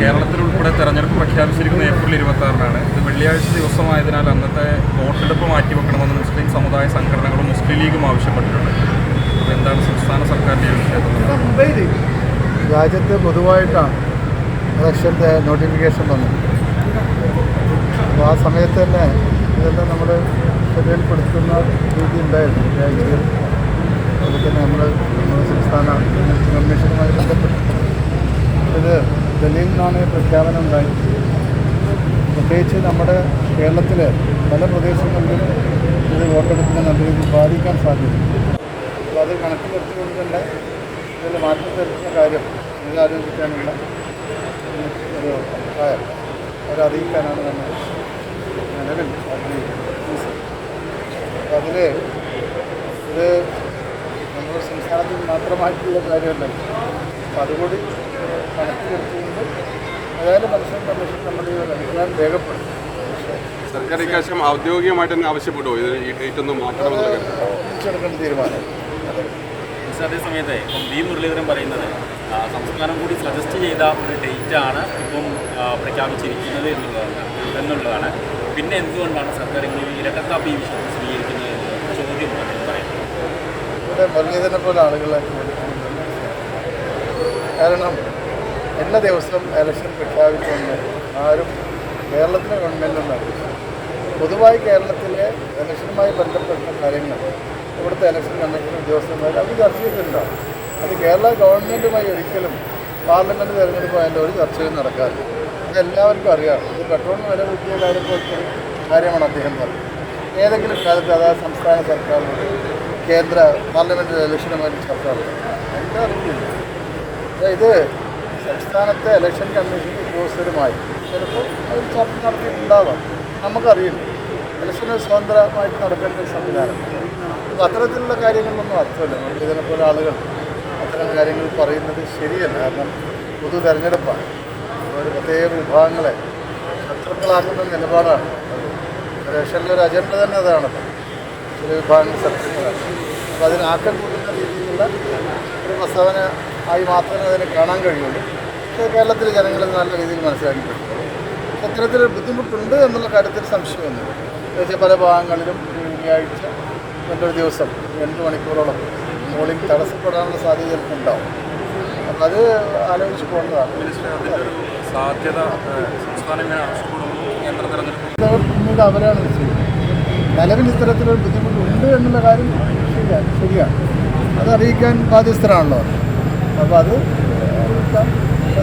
കേരളത്തിൽ ഉൾപ്പെടെ തെരഞ്ഞെടുപ്പ് പ്രഖ്യാപിച്ചിരിക്കുന്ന ഏപ്രിൽ ഇരുപത്തി ആറിനാണ് ഇത് വെള്ളിയാഴ്ച ദിവസമായതിനാൽ അന്നത്തെ വോട്ടെടുപ്പ് മാറ്റിവെക്കണമെന്ന് മുസ്ലിം സമുദായ സംഘടനകളും മുസ്ലിം ലീഗും ആവശ്യപ്പെട്ടിട്ടുണ്ട്. അപ്പോൾ എന്താണ് സംസ്ഥാന സർക്കാരിന്റെ വിഷയത്തിൽ രാജ്യത്ത് പൊതുവായിട്ടാണ് ഇലക്ഷന്റെ നോട്ടിഫിക്കേഷൻ വന്നത്. അപ്പോൾ ആ സമയത്ത് തന്നെ ഇതെല്ലാം നമ്മൾ ശ്രദ്ധയിൽപ്പെടുത്തുന്ന രീതി ഉണ്ടായിരുന്നു. രാജ്യത്തിൽ അതുപോലെ തന്നെ നമ്മൾ നമ്മുടെ സംസ്ഥാന കമ്മീഷനുമായി ബന്ധപ്പെട്ട് ഡൽഹിയിൽ നിന്നാണ് പ്രഖ്യാപനം ഉണ്ടായി പ്രത്യേകിച്ച് നമ്മുടെ കേരളത്തിലെ പല പ്രദേശങ്ങളിലും ഇത് വോട്ടെടുപ്പിനെ നല്ല രീതിയിൽ ബാധിക്കാൻ സാധ്യതയുണ്ട്. അപ്പോൾ അത് കണക്കിലെടുത്തുകൊണ്ട് തന്നെ ഇതിൽ മാറ്റം വരുത്തുന്ന കാര്യം ഇത് ആലോചിക്കാനുള്ള ഒരു അഭിപ്രായം അവരറിയിക്കാനാണ് നമ്മൾ നിലവിൽ അപ്പോൾ അതിൽ ഇത് നമ്മുടെ സംസ്ഥാനത്തിൽ മാത്രമായിട്ടുള്ള കാര്യമല്ല. അപ്പോൾ അതുകൂടി കണക്കിലെടുത്തുകൊണ്ട് ഏതായാലും മത്സരം കമ്മീഷൻ നമ്മുടെ ഈ ഒരു അഭിപ്രായം രേഖപ്പെടുത്തും സർക്കാർ ഇക്കാശം ഔദ്യോഗികമായിട്ട് തന്നെ ആവശ്യപ്പെടുമോ ഇത് ഈ ഡേറ്റ് ഒന്ന് മാറ്റണമെന്നുള്ള കാര്യം തീരുമാനം അതേ സമയത്ത് ഇപ്പം വി മുരളീധരൻ പറയുന്നത് ആ, സംസ്ഥാനം കൂടി സജസ്റ്റ് ചെയ്ത ഒരു ഡേറ്റാണ് ആണ് ഇപ്പം പ്രഖ്യാപിച്ചിരിക്കുന്നത് എന്നുള്ളതാണ് എന്നുള്ളതാണ്. പിന്നെ എന്തുകൊണ്ടാണ് സർക്കാർ ഇങ്ങനെ ഈ ഇരട്ടത്താപ്പ് ഈ വിഷയത്തിൽ സ്വീകരിക്കുന്നത് എന്ന് ചോദ്യം പറയുന്നത്? ഇവിടെ മുരളീധരനെ പോലെ ആളുകളെ കാരണം എല്ലാ ദിവസം ഇലക്ഷൻ പ്രഖ്യാപിച്ചുകൊണ്ട് ആരും കേരളത്തിലെ ഗവൺമെന്റൊന്നും അറിയില്ല. പൊതുവായി കേരളത്തിലെ ഇലക്ഷനുമായി ബന്ധപ്പെട്ട കാര്യങ്ങൾ ഇവിടുത്തെ ഇലക്ഷൻ കമ്മീഷൻ ഉദ്യോഗസ്ഥന്മാർ അവർ ചർച്ച ചെയ്തിട്ടുണ്ടാവും അത് കേരള ഗവൺമെന്റുമായി ഒരിക്കലും പാർലമെന്റ് തിരഞ്ഞെടുപ്പായാലും ഒരു ചർച്ചയും നടക്കാറില്ല. ഇത് എല്ലാവർക്കും അറിയാം. ഇത് പെട്രോളിന് വില കൂട്ടിയ കാര്യത്തിൽ കാര്യമാണ് അദ്ദേഹം പറഞ്ഞത്. ഏതെങ്കിലും കാലത്ത് അതായത് സംസ്ഥാന സർക്കാരിനോട് കേന്ദ്ര പാർലമെന്റ് ഇലക്ഷനുമായി ചർച്ച എന്താ അറിയില്ല. ഇത് സംസ്ഥാനത്തെ ഇലക്ഷൻ കമ്മീഷൻ ഉദ്യോഗസ്ഥരുമായി ചിലപ്പോൾ അവർ ചർച്ച നടത്തിയിട്ടുണ്ടാവാം. നമുക്കറിയില്ല. ഇലക്ഷന് സ്വതന്ത്രമായിട്ട് നടക്കേണ്ട ഒരു സംവിധാനം. അപ്പോൾ അത്തരത്തിലുള്ള കാര്യങ്ങളിലൊന്നും അർത്ഥമല്ല. നമുക്ക് ഇതിനെപ്പോലെ ആളുകൾ അത്തരം കാര്യങ്ങൾ പറയുന്നത് ശരിയല്ല. കാരണം പൊതു തെരഞ്ഞെടുപ്പാണ്. ഒരു പ്രത്യേക വിഭാഗങ്ങളെ ശത്രുക്കളാക്കുന്ന നിലപാടാണ്. ഇലക്ഷനിലെ ഒരു അജണ്ട തന്നെ അതാണ്. ചില വിഭാഗങ്ങൾ ശത്രുക്കളാണ്. അപ്പോൾ അതിനാക്കം കൂട്ടുന്ന രീതിയിലുള്ള ഒരു പ്രസ്താവന ആയി മാത്രമേ അതിനെ കാണാൻ കഴിയുള്ളൂ. കേരളത്തിലെ ജനങ്ങൾ നല്ല രീതിയിൽ മനസ്സിലാക്കിയിട്ടുണ്ട്. അത്തരത്തിൽ ബുദ്ധിമുട്ടുണ്ട് എന്നുള്ള കാര്യത്തിൽ സംശയമൊന്നുമില്ല. എന്നുവെച്ചാൽ പല ഭാഗങ്ങളിലും വെള്ളിയാഴ്ച രണ്ടൊരു ദിവസം രണ്ട് മണിക്കൂറോളം പോളിംഗ് തടസ്സപ്പെടാനുള്ള സാധ്യത ചിലപ്പോൾ ഉണ്ടാവും. അപ്പം അത് ആലോചിച്ച് പോകേണ്ടതാണ്. സാധ്യത പിന്നീട് അവരാണ് നിലവിൽ ഇത്തരത്തിലൊരു ബുദ്ധിമുട്ടുണ്ട് എന്നുള്ള കാര്യം ശരിയാണ് ശരിയാണ്. അത് അറിയിക്കാൻ ബാധ്യസ്ഥരാണല്ലോ. അപ്പോൾ അത്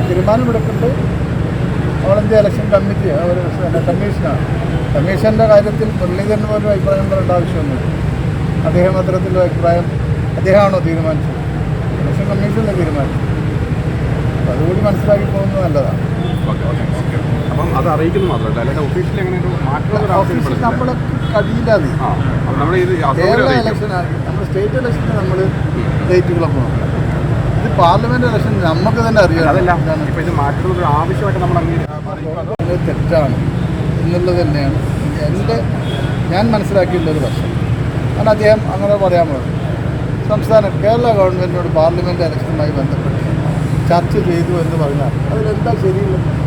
തീരുമാനമെടുക്കേണ്ടത് ഓൾ ഇന്ത്യ ഇലക്ഷൻ കമ്മിറ്റി ഒരു കമ്മീഷനാണ്. കമ്മീഷന്റെ കാര്യത്തിൽ മുരളീധരന് പോലും അഭിപ്രായം പറയേണ്ട ആവശ്യമൊന്നുമില്ല. അദ്ദേഹം അത്തരത്തിലുള്ള അഭിപ്രായം അദ്ദേഹമാണോ തീരുമാനിച്ചത്? ഇലക്ഷൻ കമ്മീഷനല്ലേ തീരുമാനിച്ചത്? അപ്പോൾ അതുകൂടി മനസ്സിലാക്കി പോകുന്നത് നല്ലതാണ്. അപ്പം അത് അറിയിക്കുന്നു മാത്രമല്ല അല്ലാതെ ഒഫീഷ്യലി അങ്ങനെ ഒരു മാറ്റമുള്ള ഒരു ഓഫീസിൽ ആവശ്യം നമ്മളെ കഴിയില്ല അത്. ആ അപ്പം നമ്മുടെ കേരള ഇലക്ഷനാണ്. നമ്മൾ സ്റ്റേറ്റ് ഇലക്ഷന് നമ്മൾ ഡേറ്റുകളൊക്കെ നോക്കണം. ഇത് പാർലമെന്റ് ഇലക്ഷൻ നമുക്ക് തന്നെ അറിയാം. തെറ്റാണ്. എന്നുള്ളത് തന്നെയാണ്. എന്റെ ഞാൻ മനസ്സിലാക്കിയിട്ടുള്ള ഒരു വശം കാരണം അദ്ദേഹം അങ്ങനെ പറയാൻ പറയാമോ സംസ്ഥാന കേരള ഗവൺമെന്റിനോട് പാർലമെന്റ് ഇലക്ഷനുമായി ബന്ധപ്പെട്ട് ചർച്ച ചെയ്തു എന്ന് പറഞ്ഞാൽ അതിലെന്താ ശരിയുള്ളത്?